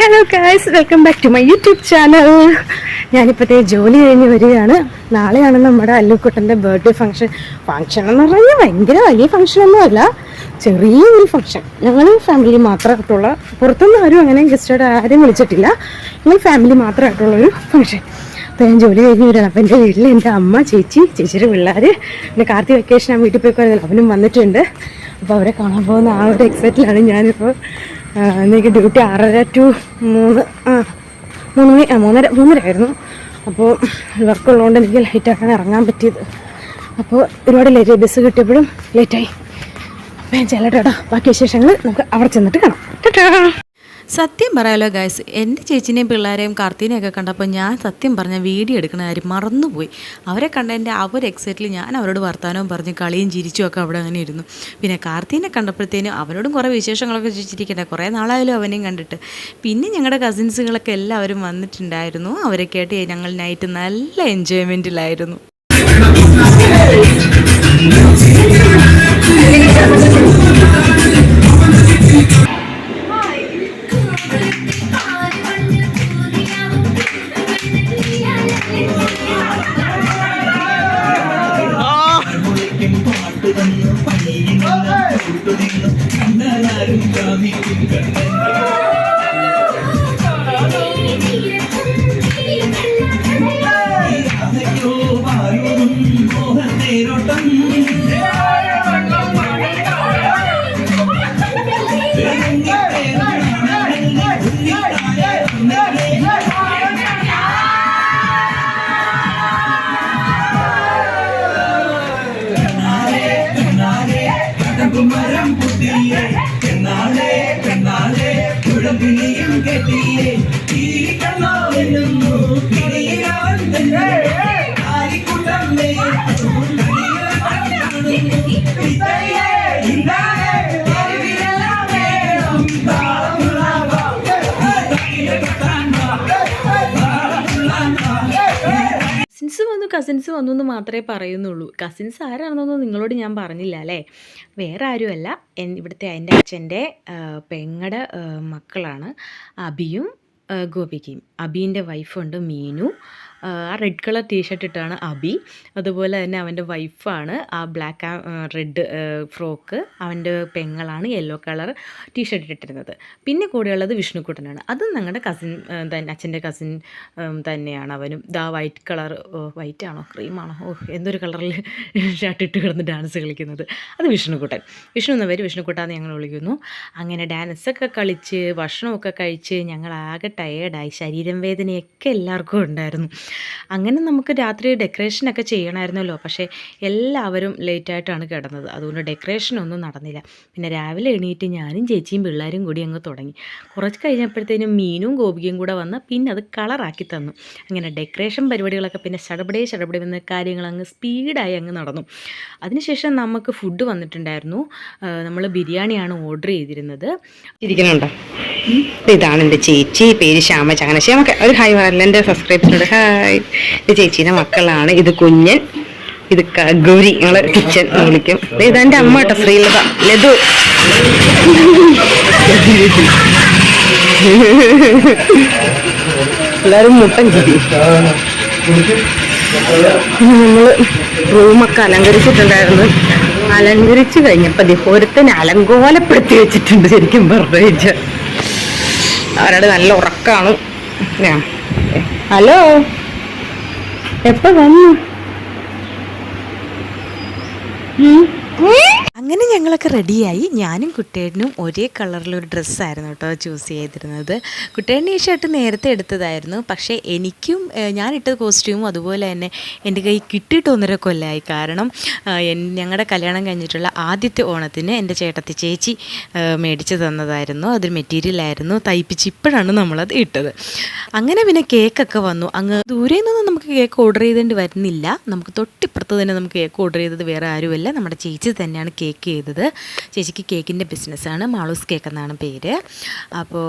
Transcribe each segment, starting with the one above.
Hello guys welcome back to my YouTube channel ഞാനിപ്പോഴത്തെ ജോലി കഴിഞ്ഞ് വരികയാണ്. നാളെയാണ് നമ്മുടെ അല്ലുക്കുട്ടന്റെ ബർത്ത്ഡേ ഫംഗ്ഷൻ ഫംഗ്ഷൻ എന്ന് പറഞ്ഞാൽ ഭയങ്കര വലിയ ഫംഗ്ഷൻ ഒന്നുമല്ല. ചെറിയൊരു ഫംഗ്ഷൻ ഞങ്ങൾ ഫാമിലി മാത്രമായിട്ടുള്ള പുറത്തുനിന്ന് ആരും അങ്ങനെ ഗസ്റ്റോട് ആരും വിളിച്ചിട്ടില്ല. ഞങ്ങൾ ഫാമിലി മാത്രമായിട്ടുള്ളൊരു ഫംഗ്ഷൻ അപ്പോൾ ഞാൻ ജോലി കഴിഞ്ഞ് വരികയാണ്. അപ്പോൾ എന്റെ വീട്ടിൽ എന്റെ അമ്മ ചേച്ചി ചേച്ചിയുടെ പിള്ളേർ പിന്നെ കാർത്തി വെക്കേഷൻ ആ വീട്ടിൽ പോയിക്കോളാം അവനും വന്നിട്ടുണ്ട്. അപ്പോൾ അവരെ കാണാൻ പോകുന്ന ആ ഒരു എക്സൈറ്റിലാണ് ഞാനിപ്പോൾ എനിക്ക് ഡ്യൂട്ടി ആറര ടു മൂന്ന് ആ മൂന്ന് മണി ആ മൂന്നര മൂന്നര ആയിരുന്നു അപ്പോൾ വർക്ക് ഉള്ളതുകൊണ്ട് എനിക്ക് ലൈറ്റാക്കാൻ ഇറങ്ങാൻ പറ്റിയത്. അപ്പോൾ ഒരുപാട് ലേറ്റ് ബസ് കിട്ടിയപ്പോഴും ലേറ്റായി അപ്പോൾ ഞാൻ ചെല്ലട്ടോ ബാക്കി വിശേഷങ്ങൾ നമുക്ക് അവിടെ ചെന്നിട്ട് കാണാം. ടാറ്റാ. സത്യം പറയാലോ ഗൈസ് എന്റെ ചേച്ചിനെയും പിള്ളേരെയും കാർത്തീനെയൊക്കെ കണ്ടപ്പോൾ ഞാൻ സത്യം പറഞ്ഞ വീഡിയോ എടുക്കുന്ന കാര്യം മറന്നുപോയി. അവരെ കണ്ടതിന്റെ ആ ഒരു എക്സൈറ്റിൽ ഞാൻ അവരോട് വർത്തമാനവും പറഞ്ഞ് കളിയും ചിരിച്ചും ഒക്കെ അവിടെ അങ്ങനെ ഇരുന്നു. പിന്നെ കാർത്തീനെ കണ്ടപ്പോഴത്തേനും അവരോടും കുറേ വിശേഷങ്ങളൊക്കെ ചോദിച്ചിരിക്കട്ടെ കുറേ നാളായാലും അവനെയും കണ്ടിട്ട്. പിന്നെ ഞങ്ങളുടെ കസിൻസുകളൊക്കെ എല്ലാവരും വന്നിട്ടുണ്ടായിരുന്നു. അവരൊക്കെ ആയിട്ട് ഞങ്ങൾ നൈറ്റ് നല്ല എൻജോയ്മെന്റിലായിരുന്നു മരം പുതിയേ പെണ്ണാളെ പെണ്ണാളെ കുഴമ്പിളിയും കെട്ടിയേ. കസിൻസ് വന്നു എന്ന് മാത്രമേ പറയുന്നുള്ളൂ. കസിൻസ് ആരാണെന്നൊന്നും നിങ്ങളോട് ഞാൻ പറഞ്ഞില്ല അല്ലേ? വേറെ ആരുമല്ല. ഇവിടുത്തെ എന്റെ അച്ഛന്റെ പെങ്ങടെ മക്കളാണ്. അബിയും ഗോപികയും. അബീന്റെ വൈഫുണ്ട് മീനു. ആ റെഡ് കളർ ടീഷർട്ട് ഇട്ടാണ് അബി. അതുപോലെ തന്നെ അവന്റെ വൈഫാണ് ആ ബ്ലാക്ക് റെഡ് ഫ്രോക്ക് അവന്റെ പെങ്ങളാണ് യെല്ലോ കളർ ടീഷർട്ട് ഇട്ടിരുന്നത് പിന്നെ കൂടെയുള്ളത് വിഷ്ണുക്കുട്ടനാണ്. അതും ഞങ്ങളുടെ കസിൻ തന്നെ അച്ഛന്റെ കസിൻ തന്നെയാണ് അവനും. ദാ വൈറ്റ് കളർ വൈറ്റ് ആണോ? ക്രീമാണോ ഓ എന്തൊരു കളറിൽ ഷർട്ട് ഇട്ട് കിടന്ന് ഡാൻസ് കളിക്കുന്നത്. അത് വിഷ്ണുക്കുട്ടൻ. വിഷ്ണു എന്ന പേര് വിഷ്ണുക്കുട്ടാന്ന് ഞങ്ങൾ വിളിക്കുന്നു. അങ്ങനെ ഡാൻസൊക്കെ കളിച്ച് ഭക്ഷണമൊക്കെ കഴിച്ച് ഞങ്ങൾ ആകെ ടയേർഡായി ശരീരം വേദനയൊക്കെ എല്ലാവർക്കും ഉണ്ടായിരുന്നു. അങ്ങനെ നമുക്ക് രാത്രി ഡെക്കറേഷനൊക്കെ ചെയ്യണമായിരുന്നല്ലോ. പക്ഷേ എല്ലാവരും ലേറ്റായിട്ടാണ് കിടന്നത്. അതുകൊണ്ട് ഡെക്കറേഷനൊന്നും നടന്നില്ല. പിന്നെ രാവിലെ എണീറ്റ് ഞാനും ചേച്ചിയും പിള്ളേരും കൂടി അങ്ങ് തുടങ്ങി. കുറച്ച് കഴിഞ്ഞപ്പോഴത്തേനും മീനും ഗോപികയും കൂടെ വന്ന് പിന്നെ അത് കളറാക്കി തന്നു. അങ്ങനെ ഡെക്കറേഷൻ പരിപാടികളൊക്കെ പിന്നെ ചടപടേ ശടപടേ വന്ന കാര്യങ്ങൾ അങ്ങ് സ്പീഡായി അങ്ങ് നടന്നു. അതിനുശേഷം നമുക്ക് ഫുഡ് വന്നിട്ടുണ്ടായിരുന്നു. നമ്മൾ ബിരിയാണിയാണ് ഓർഡർ ചെയ്തിരുന്നത്. ഇരിക്കുന്നുണ്ടോ? ഇതാണ് എന്റെ ചേച്ചി പേര് ശ്യാമ ചങ്ങന ശ്യാമൊക്കെ ഒരു ഹായ് പറയല്ല എന്റെ സബ്സ്ക്രൈബേഴ്സിനോട് ഹായ് എന്റെ ചേച്ചീന്റെ മക്കളാണ്. ഇത് കുഞ്ഞൻ ഇത് ഗൗരി. ഞങ്ങളെ കിച്ചൻ വിളിക്കും. ഇതാ എന്റെ അമ്മ കേട്ടോ ശ്രീലത. ലതു. എല്ലാവരും മുട്ടൻ കിട്ടി നമ്മൾ റൂമൊക്കെ അലങ്കരിച്ചിട്ടുണ്ടായിരുന്നു. അലങ്കരിച്ചു കഴിഞ്ഞപ്പോ ദേ ഒരുത്തനെ അലങ്കോലപ്പെടുത്തി വെച്ചിട്ടുണ്ട് ശരിക്കും പറഞ്ഞു. അവരുടെ നല്ല ഉറക്കാണ്. ഹലോ. എപ്പോ വന്നു. അങ്ങനെ ഞങ്ങളൊക്കെ റെഡിയായി ഞാനും കുട്ടേട്ടനും ഒരേ കളറിലൊരു ഡ്രസ്സായിരുന്നു കേട്ടോ ചൂസ് ചെയ്തിരുന്നത്. കുട്ടേട്ടന്റെ ഈ ഷർട്ട് നേരത്തെ എടുത്തതായിരുന്നു. പക്ഷേ എനിക്കും ഞാനിട്ട കോസ്റ്റ്യൂമും അതുപോലെ തന്നെ എന്റെ കൈ കിട്ടിയിട്ട് ഒന്നര കൊല്ലമായി കാരണം ഞങ്ങളുടെ കല്യാണം കഴിഞ്ഞിട്ടുള്ള ആദ്യത്തെ ഓണത്തിന് എന്റെ ചേട്ടത്തി ചേച്ചി മേടിച്ച് തന്നതായിരുന്നു. അതൊരു മെറ്റീരിയലായിരുന്നു തയ്പ്പിച്ച് ഇപ്പോഴാണ് നമ്മളത് ഇട്ടത്. അങ്ങനെ പിന്നെ കേക്കൊക്കെ വന്നു. അങ്ങ് ദൂരെ നിന്നൊന്നും നമുക്ക് കേക്ക് ഓർഡർ ചെയ്തേണ്ടി വരുന്നില്ല. നമുക്ക് തൊട്ടിപ്പുറത്ത് തന്നെ നമുക്ക് കേക്ക് ഓർഡർ ചെയ്തത് വേറെ ആരുമല്ല. നമ്മുടെ ചേച്ചി തന്നെയാണ് കേക്ക് കേക്ക് ചെയ്തത്. ചേച്ചിക്ക് കേക്കിന്റെ ബിസിനസ്സാണ് മാളൂസ് കേക്ക് എന്നാണ് പേര്. അപ്പോൾ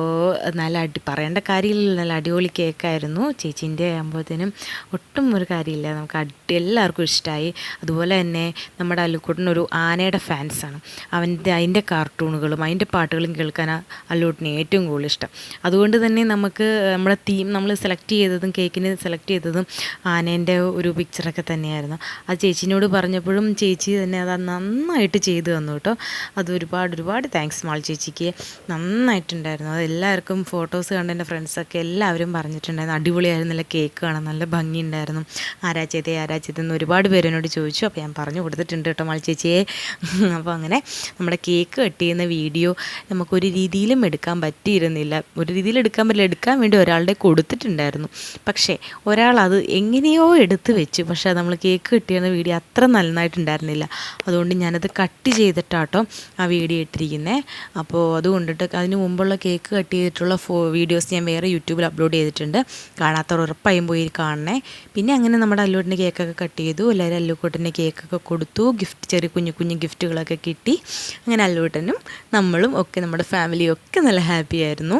നല്ല അടി പറയേണ്ട കാര്യമില്ല. നല്ല അടിപൊളി കേക്കായിരുന്നു ചേച്ചീന്റെ ആകുമ്പോഴത്തേനും ഒട്ടും ഒരു കാര്യമില്ല. നമുക്ക് അടി എല്ലാവർക്കും ഇഷ്ടമായി അതുപോലെ തന്നെ നമ്മുടെ അല്ലുക്കുട്ടനൊരു ആനയുടെ ഫാൻസാണ് അവന്റെ അതിന്റെ കാർട്ടൂണുകളും അതിന്റെ പാട്ടുകളും കേൾക്കാൻ അല്ലുക്കൂട്ടിന് ഏറ്റവും കൂടുതൽ ഇഷ്ടം. അതുകൊണ്ട് തന്നെ നമുക്ക് നമ്മുടെ തീം നമ്മൾ സെലക്ട് ചെയ്തതും കേക്കിന് സെലക്ട് ചെയ്തതും ആനേന്റെ ഒരു പിക്ചറൊക്കെ തന്നെയായിരുന്നു. ആ ചേച്ചിനോട് പറഞ്ഞപ്പോഴും ചേച്ചി തന്നെ അത് നന്നായിട്ട് ചെയ്തു തന്നു കേട്ടോ. അത് ഒരുപാട് ഒരുപാട് താങ്ക്സ് മാൾ ചേച്ചിക്ക്. നന്നായിട്ടുണ്ടായിരുന്നു. അത് എല്ലാവർക്കും ഫോട്ടോസ് കണ്ട എന്റെ ഫ്രണ്ട്സൊക്കെ എല്ലാവരും പറഞ്ഞിട്ടുണ്ടായിരുന്നു. അടിപൊളിയായിരുന്നില്ല കേക്ക് കാണാൻ നല്ല ഭംഗിയുണ്ടായിരുന്നു. ആരാച്ചേത്തെ ആരാച്ചേത്തെ എന്ന് ഒരുപാട് പേര് എന്നോട് ചോദിച്ചു. അപ്പോൾ ഞാൻ പറഞ്ഞു കൊടുത്തിട്ടുണ്ട് കേട്ടോ മാൾ ചേച്ചിയെ. അപ്പോൾ അങ്ങനെ നമ്മുടെ കേക്ക് കട്ട് ചെയ്യുന്ന വീഡിയോ നമുക്കൊരു രീതിയിലും എടുക്കാൻ പറ്റിയിരുന്നില്ല. ഒരു രീതിയിൽ എടുക്കാൻ പറ്റില്ല. എടുക്കാൻ വേണ്ടി ഒരാളുടെ കൊടുത്തിട്ടുണ്ടായിരുന്നു. പക്ഷേ ഒരാൾ അത് എങ്ങനെയോ എടുത്ത് വെച്ചു. പക്ഷേ നമ്മൾ കേക്ക് കട്ട് ചെയ്യുന്ന വീഡിയോ അത്ര നന്നായിട്ടുണ്ടായിരുന്നില്ല. അതുകൊണ്ട് ഞാനത് കട്ട് ചെയ്തിട്ടാട്ടോ ആ വീഡിയോ ഇട്ടിരിക്കുന്നത് അപ്പോൾ അതുകൊണ്ടിട്ട് അതിന് മുമ്പുള്ള കേക്ക് കട്ട് ചെയ്തിട്ടുള്ള ഫോ വീഡിയോസ് ഞാൻ വേറെ യൂട്യൂബിൽ അപ്ലോഡ് ചെയ്തിട്ടുണ്ട്. കാണാത്തവർ ഉറപ്പായും പോയി കാണണേ. പിന്നെ അങ്ങനെ നമ്മുടെ അല്ലൂട്ടിന്റെ കേക്കൊക്കെ കട്ട് ചെയ്തു. എല്ലാവരും അല്ലൂക്കോട്ടിന്റെ കേക്കൊക്കെ കൊടുത്തു. ഗിഫ്റ്റ് ചെറിയ കുഞ്ഞു കുഞ്ഞു ഗിഫ്റ്റുകളൊക്കെ കിട്ടി. അങ്ങനെ അല്ലൂട്ടനും നമ്മളും ഒക്കെ നമ്മുടെ ഫാമിലിയും ഒക്കെ നല്ല ഹാപ്പി ആയിരുന്നു.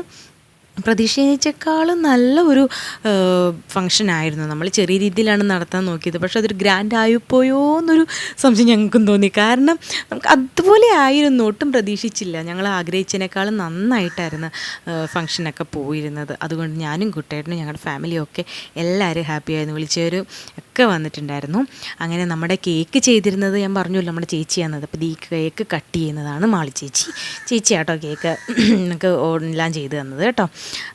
പ്രതീക്ഷിച്ചേക്കാളും നല്ല ഒരു ഫങ്ഷൻ ആയിരുന്നു. നമ്മൾ ചെറിയ രീതിയിലാണ് നടത്താൻ നോക്കിയത്. പക്ഷെ അതൊരു ഗ്രാൻഡ് ആയിപ്പോയോ എന്നൊരു സംശയം ഞങ്ങൾക്കും തോന്നി. കാരണം നമുക്ക് അതുപോലെ ആയിരുന്നു. ഒട്ടും പ്രതീക്ഷിച്ചില്ല. ഞങ്ങൾ ആഗ്രഹിച്ചതിനേക്കാളും നന്നായിട്ടായിരുന്നു ഫങ്ഷനൊക്കെ പോയിരുന്നത്. അതുകൊണ്ട് ഞാനും കുട്ടേട്ടനും ഞങ്ങളുടെ ഫാമിലിയൊക്കെ എല്ലാവരും ഹാപ്പിയായിരുന്നു വിളിച്ചവരും ഒക്കെ വന്നിട്ടുണ്ടായിരുന്നു. അങ്ങനെ നമ്മുടെ കേക്ക് ചെയ്തിരുന്നത് ഞാൻ പറഞ്ഞല്ലോ നമ്മുടെ ചേച്ചിയാണത് അപ്പോൾ ഈ കേക്ക് കട്ട് ചെയ്യുന്നതാണ് മാളി ചേച്ചി. ചേച്ചി ആട്ടോ കേക്ക് നമുക്ക് എല്ലാം ചെയ്തു തന്നത് കേട്ടോ.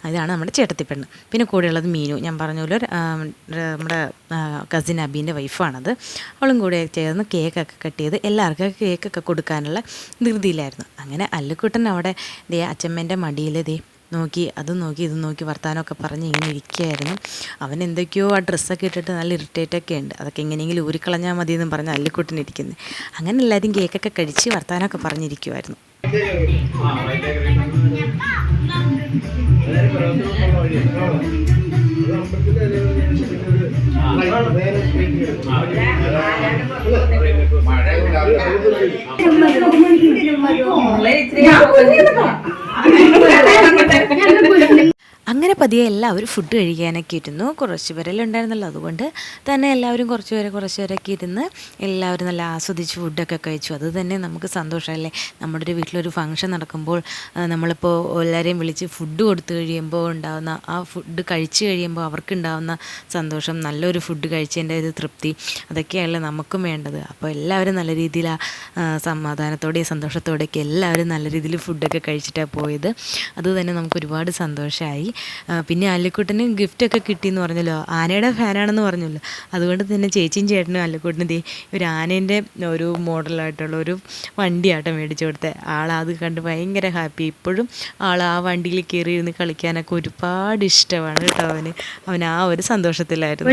അതാണ് നമ്മുടെ ചേട്ടത്തിപ്പെണ്ണ് പിന്നെ കൂടെയുള്ളത് മീനു. ഞാൻ പറഞ്ഞ പോലെ ആ, നമ്മുടെ കസിൻ അബീന്റെ വൈഫാണത് അവളും കൂടെ ചേർന്ന് കേക്കൊക്കെ കട്ട് ചെയ്ത് എല്ലാവർക്കും കേക്കൊക്കെ കൊടുക്കാനുള്ള ധൃതിയിലായിരുന്നു. അങ്ങനെ അല്ലുക്കുട്ടൻ അവിടെ ദേ അച്ഛമ്മേന്റെ മടിയിൽ ദേ നോക്കി അതും നോക്കി ഇത് നോക്കി വർത്താനമൊക്കെ പറഞ്ഞ് ഇങ്ങനെ ഇരിക്കുകയായിരുന്നു. അവൻ എന്തൊക്കെയോ ആ ഡ്രസ്സൊക്കെ ഇട്ടിട്ട് നല്ല ഇറിറ്റേറ്റൊക്കെ ഉണ്ട്. അതൊക്കെ എങ്ങനെയെങ്കിലും ഊരിക്കളഞ്ഞാൽ മതി എന്നും പറഞ്ഞ് അല്ലിക്കുട്ടനിരിക്കുന്നത് അങ്ങനെ എല്ലാവരും കേക്കൊക്കെ കഴിച്ച് വർത്താനമൊക്കെ പറഞ്ഞിരിക്കുമായിരുന്നു അങ്ങനെ പതിയെ എല്ലാവരും ഫുഡ് കഴിക്കാനൊക്കെ ഇരുന്നു. കുറച്ച് പേരെല്ലാം അതുകൊണ്ട് തന്നെ എല്ലാവരും കുറച്ച് പേരെ കുറച്ച് പേരൊക്കെ ഇരുന്ന് എല്ലാവരും നല്ല ആസ്വദിച്ച് ഫുഡൊക്കെ കഴിച്ചു. അത് തന്നെ നമുക്ക് സന്തോഷമല്ലേ? നമ്മുടെ ഒരു വീട്ടിലൊരു ഫംഗ്ഷൻ നടക്കുമ്പോൾ നമ്മളിപ്പോൾ എല്ലാവരെയും വിളിച്ച് ഫുഡ് കൊടുത്തു കഴിയുമ്പോൾ ഉണ്ടാകുന്ന ആ ഫുഡ് കഴിച്ചു കഴിയുമ്പോൾ അവർക്കുണ്ടാകുന്ന സന്തോഷം നല്ലൊരു ഫുഡ് കഴിച്ചതിന്റെ ഒരു തൃപ്തി അതൊക്കെയല്ലേ നമുക്കും വേണ്ടത്. അപ്പോൾ എല്ലാവരും നല്ല രീതിയിൽ ആ സമാധാനത്തോടെയും സന്തോഷത്തോടെയൊക്കെ എല്ലാവരും നല്ല രീതിയിൽ ഫുഡൊക്കെ കഴിച്ചിട്ടാണ് പോയത്. അത് തന്നെ നമുക്ക് ഒരുപാട് സന്തോഷമായി പിന്നെ അല്ലിക്കുട്ടന് ഗിഫ്റ്റൊക്കെ കിട്ടിയെന്ന് പറഞ്ഞല്ലോ ആനയുടെ ഫാനാണെന്ന് പറഞ്ഞല്ലോ അതുകൊണ്ട് തന്നെ ചേച്ചിയും ചേട്ടനും അല്ലിക്കുട്ടനും ദേ ഒരു ആനേന്റെ ഒരു മോഡലായിട്ടുള്ള ഒരു വണ്ടിയാട്ടം മേടിച്ചു കൊടുത്തത് ആളത് കണ്ട് ഭയങ്കര ഹാപ്പി ഇപ്പോഴും ആൾ ആ വണ്ടിയിൽ കയറി ഇരുന്ന് കളിക്കാനൊക്കെ ഒരുപാട് ഇഷ്ടമാണ് കേട്ടോ അവന് അവൻ ആ ഒരു സന്തോഷത്തിലായിരുന്നു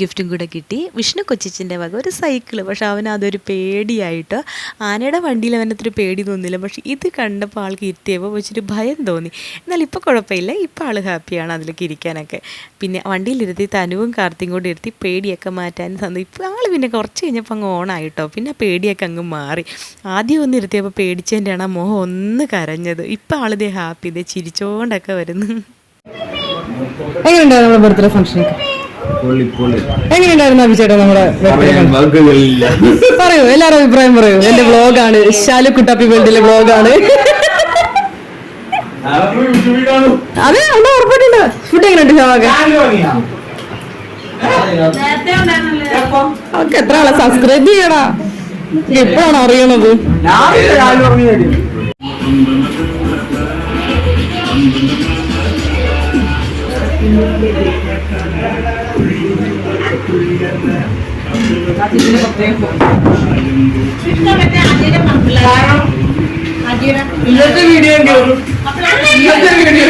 ഗിഫ്റ്റും കൂടെ കിട്ടി. വിഷ്ണു കൊച്ചിച്ചിന്റെ വക ഒരു സൈക്കിൾ. പക്ഷെ അവന് അതൊരു പേടിയായിട്ട് ആനയുടെ വണ്ടിയിൽ അവനത്ര പേടി തോന്നില്ല പക്ഷെ ഇത് കണ്ടപ്പോൾ ആൾക്ക് ഇരുത്തിയപ്പോൾ വെച്ചൊരു ഭയം തോന്നി. എന്നാൽ ഇപ്പോൾ കുഴപ്പമില്ല. ഇപ്പോൾ ആൾ ഹാപ്പിയാണ് അതിലേക്ക് ഇരിക്കാനൊക്കെ. പിന്നെ വണ്ടിയിലിരുത്തി തനുവും കാർത്തിയും കൂടി ഇരുത്തി പേടിയൊക്കെ മാറ്റാൻ സന്ത ഇപ്പോൾ ആൾ പിന്നെ കുറച്ച് കഴിഞ്ഞപ്പോൾ അങ്ങ് ഓണായിട്ടോ പിന്നെ പേടിയൊക്കെ അങ്ങ് മാറി. ആദ്യം ഒന്ന് ഇരുത്തിയപ്പോൾ പേടിച്ചതിന്റെയാണ് ആ മോഹം ഒന്ന് കരഞ്ഞത്. ഇപ്പോൾ ആളിതേ ഹാപ്പി. ഇതേ ചിരിച്ചോണ്ടൊക്കെ വരുന്നു. എങ്ങനെയുണ്ടായിരുന്നു നമ്മുടെ ബർത്ത്ഡേ പൊള്ളി എങ്ങനെയുണ്ടായിരുന്നു അഭിചേട്ടാ നമ്മുടെ പറയൂ എല്ലാവരും അഭിപ്രായം പറയൂ. എന്റെ ബ്ലോഗാണ് ശാലു കുട്ടാപ്പി വേൾഡിലെ ബ്ലോഗാണ് അതെ ഉണ്ടോ ഉറപ്പായിട്ടുണ്ട്? ഫുഡ് എങ്ങനെയുണ്ട് ഷാവാക്ക് അവർക്ക് എത്ര ആളെ? സബ്സ്ക്രൈബ് ചെയ്യടാ. എപ്പോഴാണ് അറിയണത്? Thank you. ഇന്നത്തെ വീഡിയോ ഇന്നത്തെ വീഡിയോ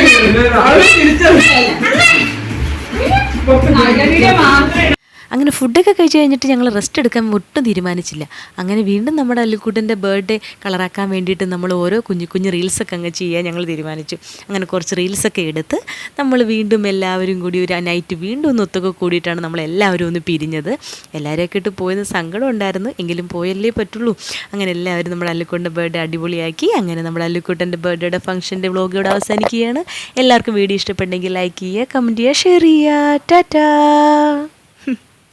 അങ്ങനെ ഫുഡൊക്കെ കഴിച്ച് കഴിഞ്ഞിട്ട് ഞങ്ങൾ റെസ്റ്റ് എടുക്കാൻ ഒട്ടും തീരുമാനിച്ചില്ല. അങ്ങനെ വീണ്ടും നമ്മുടെ അല്ലുക്കുട്ടന്റെ ബർത്ത്ഡേ കളറാക്കാൻ വേണ്ടിയിട്ട് നമ്മൾ ഓരോ കുഞ്ഞു കുഞ്ഞു റീൽസൊക്കെ അങ്ങ് ചെയ്യാൻ ഞങ്ങൾ തീരുമാനിച്ചു. അങ്ങനെ കുറച്ച് റീൽസൊക്കെ എടുത്ത് നമ്മൾ വീണ്ടും എല്ലാവരും കൂടി ഒരു നൈറ്റ് വീണ്ടും ഒന്ന് ഒത്തൊക്കെ കൂടിയിട്ടാണ് നമ്മൾ എല്ലാവരും ഒന്ന് പിരിഞ്ഞത്. എല്ലാവരെയൊക്കെ ഇട്ട് പോയത് സങ്കടം ഉണ്ടായിരുന്നു. എങ്കിലും പോയല്ലേ പറ്റുള്ളൂ. അങ്ങനെ എല്ലാവരും നമ്മുടെ അല്ലുക്കുട്ടന്റെ ബർത്ത്ഡേ അടിപൊളിയാക്കി. അങ്ങനെ നമ്മുടെ അല്ലുക്കുട്ടന്റെ ബർത്ത്ഡേയുടെ ഫംഗ്ഷന്റെ വ്ളോഗ് ഇവിടെ അവസാനിക്കുകയാണ്. എല്ലാവർക്കും വീഡിയോ ഇഷ്ടപ്പെട്ടെങ്കിൽ ലൈക്ക് ചെയ്യുക കമന്റ് ചെയ്യുക ഷെയർ ചെയ്യുക. ടാറ്റാ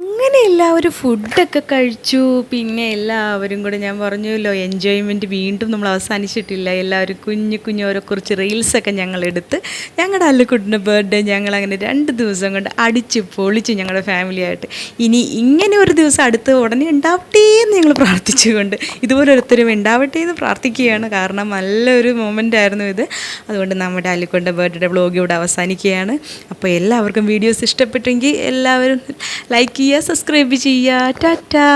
അങ്ങനെ എല്ലാവരും ഫുഡൊക്കെ കഴിച്ചു. പിന്നെ എല്ലാവരും കൂടെ ഞാൻ പറഞ്ഞല്ലോ എൻജോയ്മെന്റ് വീണ്ടും നമ്മൾ അവസാനിച്ചിട്ടില്ല. എല്ലാവരും കുഞ്ഞു കുഞ്ഞു ഓരോ കുറച്ച് റീൽസൊക്കെ ഞങ്ങളെടുത്ത് ഞങ്ങളുടെ അല്ലുക്കുട്ടിന്റെ ബർത്ത്ഡേ ഞങ്ങൾ അങ്ങനെ രണ്ട് ദിവസം കൊണ്ട് അടിച്ച് പൊളിച്ചു ഞങ്ങളുടെ ഫാമിലിയായിട്ട് ഇനി ഇങ്ങനെ ഒരു ദിവസം അടുത്ത് ഉടനെ ഉണ്ടാവട്ടെ എന്ന് ഞങ്ങൾ പ്രാർത്ഥിച്ചുകൊണ്ട് ഇതുപോലെ ഒരുത്തരും ഉണ്ടാവട്ടെ എന്ന് പ്രാർത്ഥിക്കുകയാണ്. കാരണം നല്ലൊരു മൊമെന്റ് ആയിരുന്നു ഇത്. അതുകൊണ്ട് നമ്മുടെ അല്ലുക്കുട്ടിന്റെ ബർത്ത്ഡേ വ്ളോഗ് ഇവിടെ അവസാനിക്കുകയാണ്. അപ്പോൾ എല്ലാവർക്കും വീഡിയോസ് ഇഷ്ടപ്പെട്ടെങ്കിൽ എല്ലാവരും ലൈക്ക് ചെയ്യുക സബ്സ്ക്രൈബ് ചെയ്യുക. ടാറ്റാ.